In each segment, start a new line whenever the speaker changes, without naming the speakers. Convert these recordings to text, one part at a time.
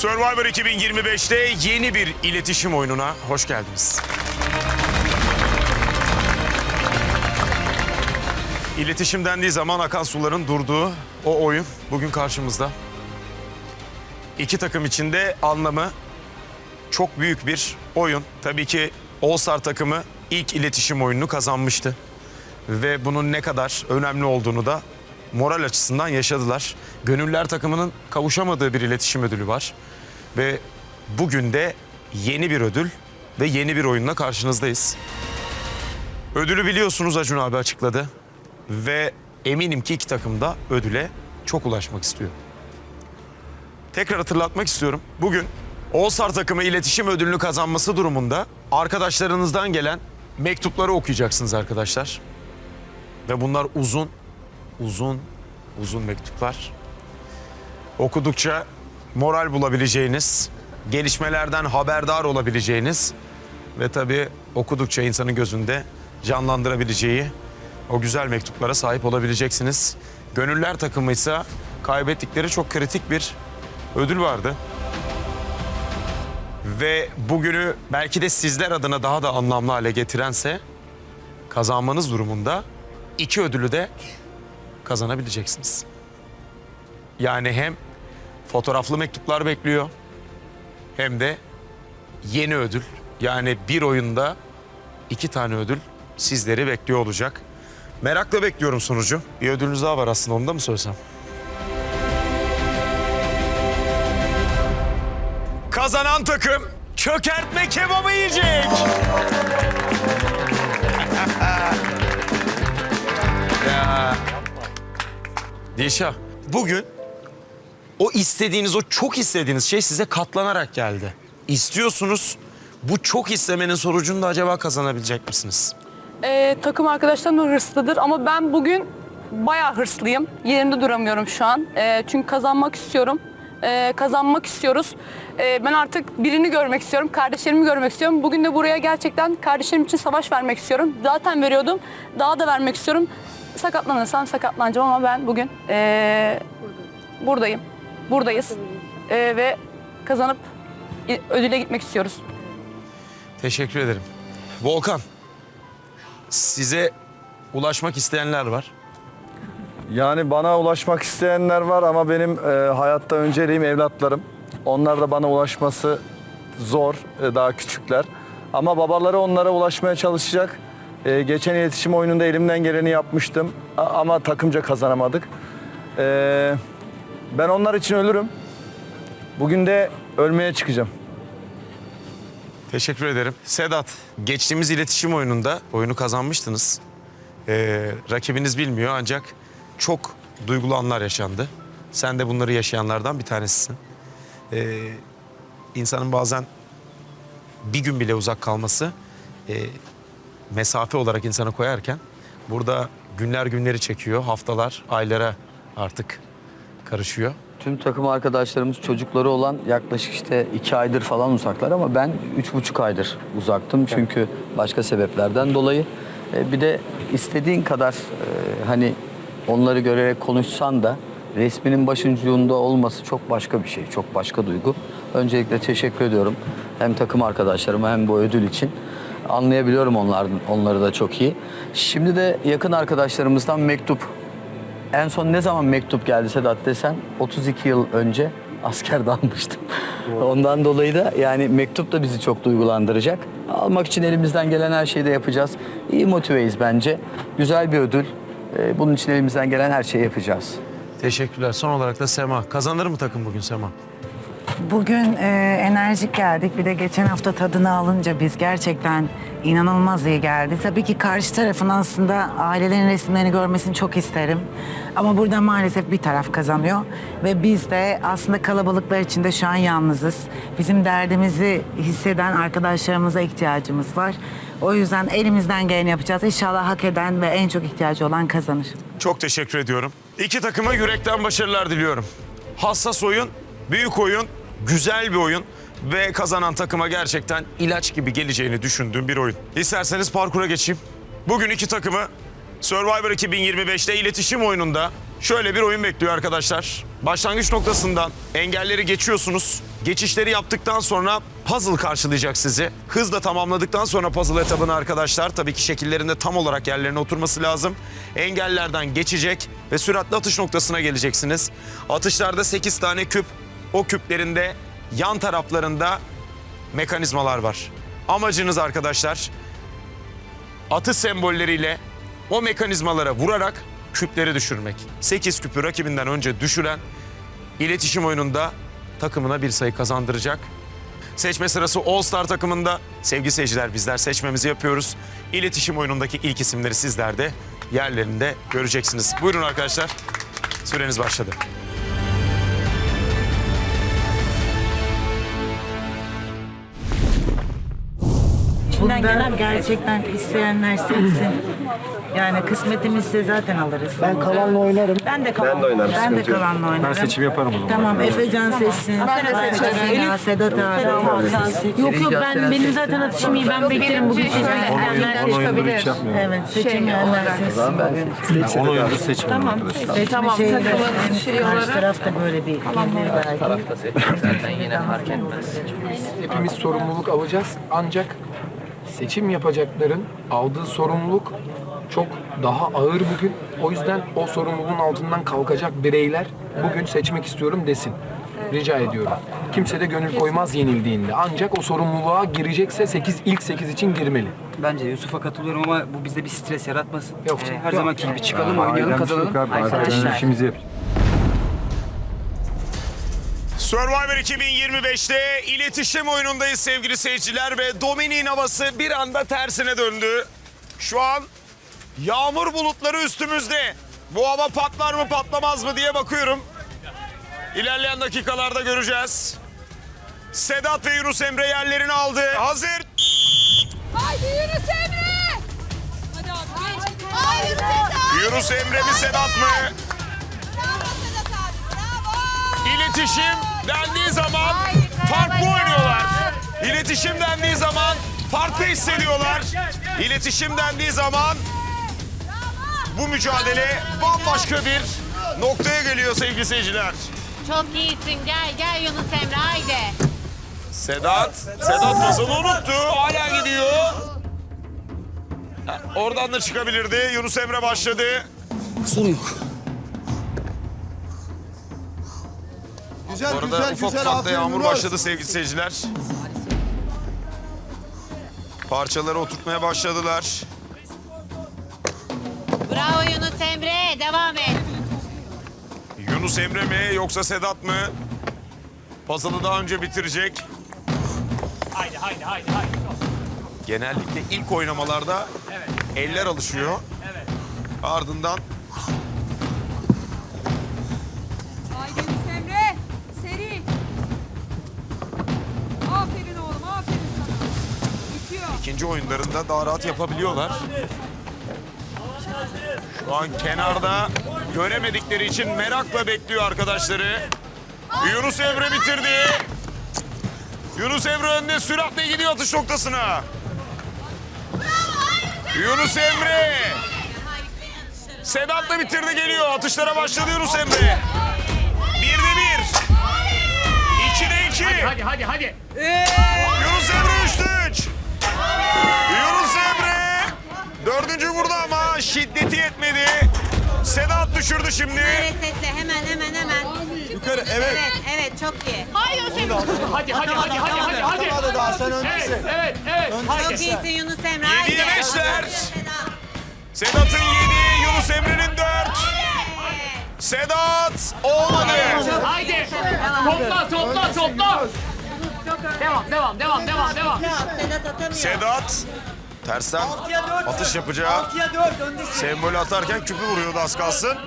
Survivor 2025'te yeni bir iletişim oyununa hoş geldiniz. İletişim dendiği zaman akan suların durduğu o oyun bugün karşımızda. İki takım içinde anlamı çok büyük bir oyun. Tabii ki All Star takımı ilk iletişim oyununu kazanmıştı. Ve bunun ne kadar önemli olduğunu da moral açısından yaşadılar. Gönüller takımının kavuşamadığı bir iletişim ödülü var. Ve bugün de yeni bir ödül ve yeni bir oyunla karşınızdayız. Ödülü biliyorsunuz Acun abi açıkladı. Ve eminim ki iki takım da ödüle çok ulaşmak istiyor. Tekrar hatırlatmak istiyorum. Bugün Star takımı iletişim ödülünü kazanması durumunda arkadaşlarınızdan gelen mektupları okuyacaksınız arkadaşlar. Ve bunlar uzun, uzun, uzun mektuplar. Okudukça moral bulabileceğiniz, gelişmelerden haberdar olabileceğiniz ve tabii okudukça insanın gözünde canlandırabileceği o güzel mektuplara sahip olabileceksiniz. Gönüller takımı ise kaybettikleri çok kritik bir ödül vardı. Ve bugünü belki de sizler adına daha da anlamlı hale getirense kazanmanız durumunda iki ödülü de kazanabileceksiniz. Yani hem fotoğraflı mektuplar bekliyor hem de yeni ödül. Yani bir oyunda iki tane ödül sizleri bekliyor olacak. Merakla bekliyorum sonucu. Bir ödülünüz daha var aslında onu da mı söylesem? Kazanan takım çökertme kebabı yiyecek. Dilşah, bugün o istediğiniz, o çok istediğiniz şey size katlanarak geldi. İstiyorsunuz. Bu çok istemenin sonucunda acaba kazanabilecek misiniz?
Ee, takım arkadaşlarım da hırslıdır ama ben bugün bayağı hırslıyım. Yerimde duramıyorum şu an. Ee, çünkü kazanmak istiyorum. Ee, kazanmak istiyoruz. Ee, ben artık birini görmek istiyorum. Kardeşlerimi görmek istiyorum. Bugün de buraya gerçekten kardeşlerim için savaş vermek istiyorum. Zaten veriyordum. Daha da vermek istiyorum. Sakatlanırsam sakatlanacağım ama ben bugün ee, buradayım. Buradayız. Ee, ve kazanıp ödüle gitmek istiyoruz.
Teşekkür ederim. Volkan, size ulaşmak isteyenler var.
Yani bana ulaşmak isteyenler var ama benim e, hayatta önceliğim evlatlarım. Onlar da bana ulaşması zor, e, daha küçükler. Ama babaları onlara ulaşmaya çalışacak. E, geçen iletişim oyununda elimden geleni yapmıştım A- ama takımca kazanamadık. E, ben onlar için ölürüm. Bugün de ölmeye çıkacağım.
Teşekkür ederim. Sedat, geçtiğimiz iletişim oyununda oyunu kazanmıştınız. Ee, rakibiniz bilmiyor ancak çok duygulu anlar yaşandı. Sen de bunları yaşayanlardan bir tanesisin. Ee, insanın bazen bir gün bile uzak kalması e, mesafe olarak insanı koyarken burada günler günleri çekiyor, haftalar, aylara artık karışıyor.
Tüm takım arkadaşlarımız çocukları olan yaklaşık işte iki aydır falan uzaklar ama ben üç buçuk aydır uzaktım çünkü başka sebeplerden dolayı. E, bir de istediğin kadar e, hani onları görerek konuşsan da resminin başucunda olması çok başka bir şey, çok başka duygu. Öncelikle teşekkür ediyorum hem takım arkadaşlarıma hem bu ödül için. Anlayabiliyorum onlardan, onları da çok iyi. Şimdi de yakın arkadaşlarımızdan mektup en son ne zaman mektup geldi Sedat desen 32 yıl önce askerde almıştım. Ondan dolayı da yani mektup da bizi çok duygulandıracak. Almak için elimizden gelen her şeyi de yapacağız. İyi motiveyiz bence. Güzel bir ödül. Ee, Bunun için elimizden gelen her şeyi yapacağız.
Teşekkürler. Son olarak da Sema. Kazanır mı takım bugün Sema?
Bugün e, enerjik geldik. Bir de geçen hafta tadını alınca biz gerçekten inanılmaz iyi geldi. Tabii ki karşı tarafın aslında ailelerin resimlerini görmesini çok isterim. Ama burada maalesef bir taraf kazanıyor. Ve biz de aslında kalabalıklar içinde şu an yalnızız. Bizim derdimizi hisseden arkadaşlarımıza ihtiyacımız var. O yüzden elimizden geleni yapacağız. İnşallah hak eden ve en çok ihtiyacı olan kazanır.
Çok teşekkür ediyorum. İki takıma yürekten başarılar diliyorum. Hassas oyun, büyük oyun, güzel bir oyun ve kazanan takıma gerçekten ilaç gibi geleceğini düşündüğüm bir oyun. İsterseniz parkura geçeyim. Bugün iki takımı Survivor 2025'te iletişim oyununda şöyle bir oyun bekliyor arkadaşlar. Başlangıç noktasından engelleri geçiyorsunuz. Geçişleri yaptıktan sonra puzzle karşılayacak sizi. Hızla tamamladıktan sonra puzzle etabını arkadaşlar tabii ki şekillerinde tam olarak yerlerine oturması lazım. Engellerden geçecek ve süratli atış noktasına geleceksiniz. Atışlarda 8 tane küp. O küplerinde yan taraflarında mekanizmalar var. Amacınız arkadaşlar atış sembolleriyle o mekanizmalara vurarak küpleri düşürmek. 8 küpü rakibinden önce düşüren iletişim oyununda takımına bir sayı kazandıracak. Seçme sırası All Star takımında. Sevgili seyirciler bizler seçmemizi yapıyoruz. İletişim oyunundaki ilk isimleri sizler de yerlerinde göreceksiniz. Buyurun arkadaşlar. Süreniz başladı.
Bundan gerçekten isteyenler seçsin. Yani kısmetimizse zaten alırız. Ben kalanla oynarım. Ben de kalan. Ben de oynarım. Ben de kalanla oynarım. Ben seçim yaparım o zaman. Tamam Efecan seçsin. Ben de seçerim. Sedat abi.
Yok yok ben benim zaten atışım iyi. Ben beklerim bugün seçmeyenler çıkabilir.
Evet seçemeyenler seçsin.
Ben onu oyuncu seçmem
Tamam. Seçme tamam, şeyleri, karşı taraf da böyle bir gelir belki.
Zaten yine fark etmez.
Hepimiz sorumluluk alacağız ancak seçim yapacakların aldığı sorumluluk çok daha ağır bugün. O yüzden o sorumluluğun altından kalkacak bireyler bugün seçmek istiyorum desin. Rica ediyorum. Kimse de gönül koymaz yenildiğinde. Ancak o sorumluluğa girecekse 8 ilk 8 için girmeli.
Bence Yusuf'a katılıyorum ama bu bizde bir stres yaratmasın.
Yok.
Ee, her
Yok.
zamanki gibi çıkalım, oynayalım, kazanalım. Arkadaşlar.
işimizi yap.
Survivor 2025'te iletişim oyunundayız sevgili seyirciler ve Dominik'in havası bir anda tersine döndü. Şu an yağmur bulutları üstümüzde. Bu hava patlar mı patlamaz mı diye bakıyorum. İlerleyen dakikalarda göreceğiz. Sedat ve Yunus Emre yerlerini aldı. Hazır.
Haydi Yunus Emre! Hadi abi geç. Haydi Sedat!
Yunus Emre mi Sedat mı?
Bravo Sedat abi bravo!
İletişim dendiği zaman farklı oynuyorlar. İletişim dendiği zaman farklı hissediyorlar. İletişim dendiği zaman bu mücadele bambaşka bir noktaya geliyor sevgili seyirciler.
Çok iyisin gel gel Yunus Emre haydi.
Sedat, Sedat masını unuttu. Hala gidiyor. Ha, Oradan da çıkabilirdi. Yunus Emre başladı.
Sorun yok.
Bu arada ufak ufak da yağmur başladı sevgili seyirciler. Parçaları oturtmaya başladılar.
Bravo Yunus Emre devam et.
Yunus Emre mi yoksa Sedat mı? Puzzle'ı daha önce bitirecek. Haydi haydi haydi haydi. Genellikle ilk oynamalarda eller alışıyor. Ardından ikinci oyunlarında daha rahat yapabiliyorlar. Şu an kenarda göremedikleri için merakla bekliyor arkadaşları. Yunus Emre bitirdi. Yunus Emre önde süratle gidiyor atış noktasına. Yunus Emre. Sedat da bitirdi geliyor. Atışlara başladı Yunus Emre. Bir de bir. İki de iki. Hadi hadi hadi. Yunus şiddeti yetmedi. Sedat düşürdü şimdi.
Resetle hemen hemen hemen.
Yukarı evet.
Evet evet çok iyi. Haydi Yunus Emre.
Hadi hadi hadi hadi hadi hadi.
Hadi daha sen öndesin.
Evet evet.
Çok iyisin Yunus Emre haydi.
Yediye beşler.
Sedat.
Sedat'ın yedi, Yunus Emre'nin dört. Sedat olmadı.
Haydi. Topla topla topla. Devam devam devam devam devam.
Sedat atamıyor.
Sedat tersten atış yapacağı sembolü atarken küpü vuruyordu az kalsın.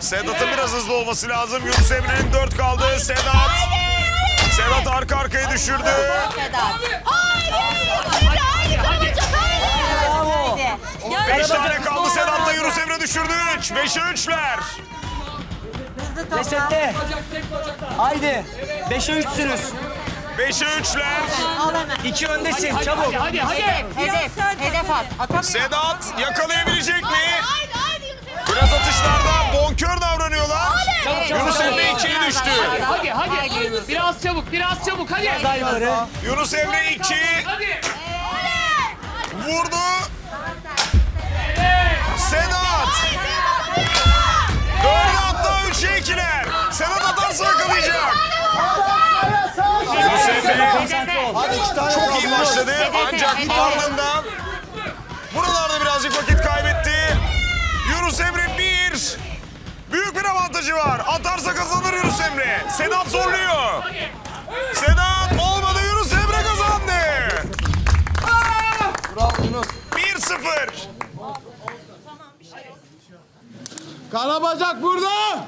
Sedat'ın biraz hızlı olması lazım. Yunus Emre'nin dört kaldı. Sedat. Sedat arka arkaya düşürdü.
Sedat. Haydi. Haydi haydi. Haydi. Haydi.
Beş tane kaldı. Sedat da Yunus Emre düşürdü. Üç. Beşe üçler.
Resette. Haydi. 5'e 3'sünüz.
Beşe üçler.
Al hemen.
2 öndesin. Çabuk.
Hadi hadi.
Hedef, hedef, hedef at. Atamıyor.
Sedat yakalayabilecek mi? Biraz atışlarda bonkör davranıyorlar. Yunus Emre ikiye düştü.
Hadi hadi. Biraz çabuk, biraz çabuk. Hadi.
Yunus Emre 2.
Hadi.
Vurdu. Sedat. Dördü hatta üçe ikiler. Sedat atarsa yakalayacak. Yunus Emre çok iyi başladı ancak ardından buralarda birazcık vakit kaybetti. Yunus Emre bir. Büyük bir avantajı var. Atarsa kazanır Yunus Emre. Sedat zorluyor. Sedat olmadı Yunus Emre kazandı. 1-0.
Karabacak burada.